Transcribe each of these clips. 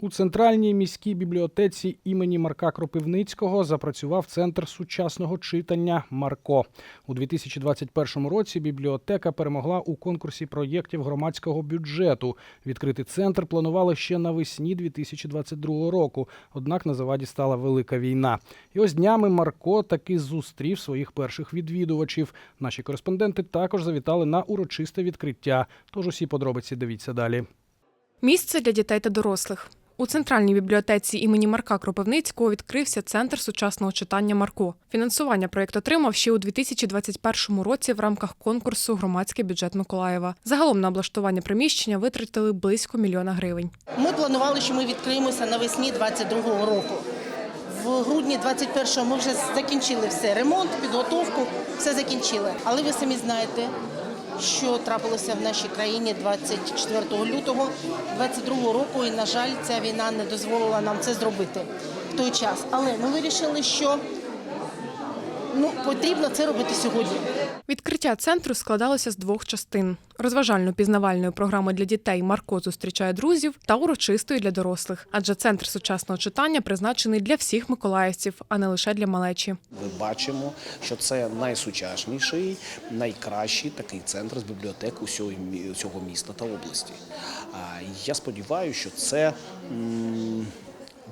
У центральній міській бібліотеці імені Марка Кропивницького запрацював центр сучасного читання Марко. У 2021 році бібліотека перемогла у конкурсі проєктів громадського бюджету. Відкрити центр планували ще навесні 2022 року. Однак на заваді стала велика війна. І ось днями Марко таки зустрів своїх перших відвідувачів. Наші кореспонденти також завітали на урочисте відкриття. Тож усі подробиці дивіться далі. Місце для дітей та дорослих. У центральній бібліотеці імені Марка Кропивницького відкрився центр сучасного читання Марко. Фінансування проєкт отримав ще у 2021 році в рамках конкурсу Громадський бюджет Миколаєва. Загалом на облаштування приміщення витратили близько мільйона гривень. Ми планували, що ми відкриємося навесні 22-го року. В грудні 21-го ми вже закінчили все. Ремонт, підготовку, все закінчили. Але ви самі знаєте, що трапилося в нашій країні 24 лютого 22-го року, і, на жаль, ця війна не дозволила нам це зробити в той час. Але ми вирішили, що ну, потрібно це робити сьогодні. Відкриття центру складалося з двох частин: розважально-пізнавальної програми для дітей Марко зустрічає друзів та урочистої для дорослих. Адже центр сучасного читання призначений для всіх миколаївців, а не лише для малечі. Ми бачимо, що це найсучасніший, найкращий такий центр з бібліотек усього, усього міста та області. А, Я сподіваюся, що це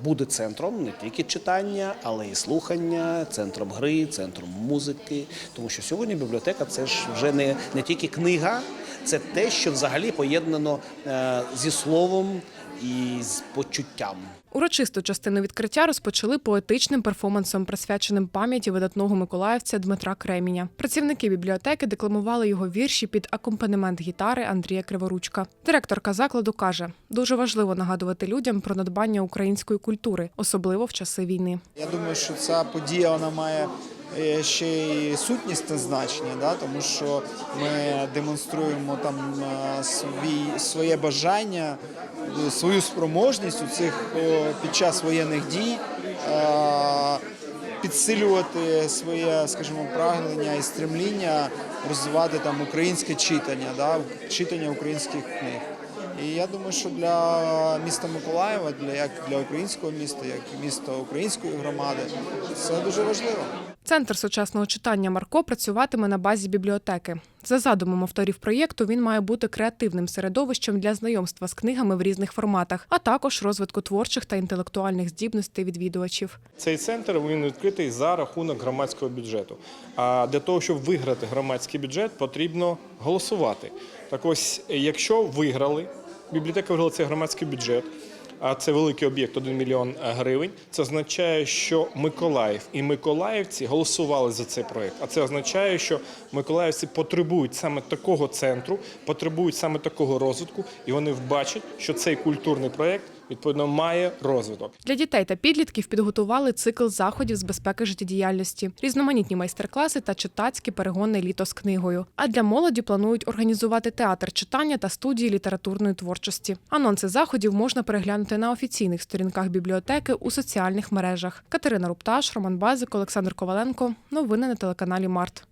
буде центром не тільки читання, але і слухання, центром гри, центром музики. Тому що сьогодні бібліотека це ж вже не, не тільки книга, це те, що взагалі поєднано е, зі словом і з почуттям. Урочисту частину відкриття розпочали поетичним перформансом, присвяченим пам'яті видатного миколаївця Дмитра Креміня. Працівники бібліотеки декламували його вірші під акомпанемент гітари Андрія Криворучка. Директорка закладу каже: дуже важливо нагадувати людям про надбання української культури, особливо в часи війни. Я думаю, що ця подія вона має ще й сутнісне значення, да? тому що ми демонструємо там е, свій, своє бажання, е, свою спроможність у цих е, під час воєнних дій. е, Підсилювати своє, скажімо, прагнення і стремління розвивати там українське читання, да, читання українських книг. І я думаю, що для міста Миколаєва, для як для українського міста, як міста української громади, це дуже важливо. Центр сучасного читання Марко працюватиме на базі бібліотеки. За задумом авторів проєкту, він має бути креативним середовищем для знайомства з книгами в різних форматах, а також розвитку творчих та інтелектуальних здібностей відвідувачів. Цей центр він відкритий за рахунок громадського бюджету. А для того, щоб виграти громадський бюджет, потрібно голосувати. Так ось, якщо виграли, бібліотека виграла цей громадський бюджет. А це великий об'єкт 1 мільйон гривень. Це означає, що Миколаїв і миколаївці голосували за цей проект. А це означає, що миколаївці потребують саме такого центру, потребують саме такого розвитку, і вони бачать, що цей культурний проект відповідно має розвиток. Для дітей та підлітків підготували цикл заходів з безпеки життєдіяльності, різноманітні майстер-класи та читацькі перегони літо з книгою. А для молоді планують організувати театр читання та студії літературної творчості. Анонси заходів можна переглянути на офіційних сторінках бібліотеки у соціальних мережах. Катерина Рупташ, Роман Базик, Олександр Коваленко. Новини на телеканалі Март.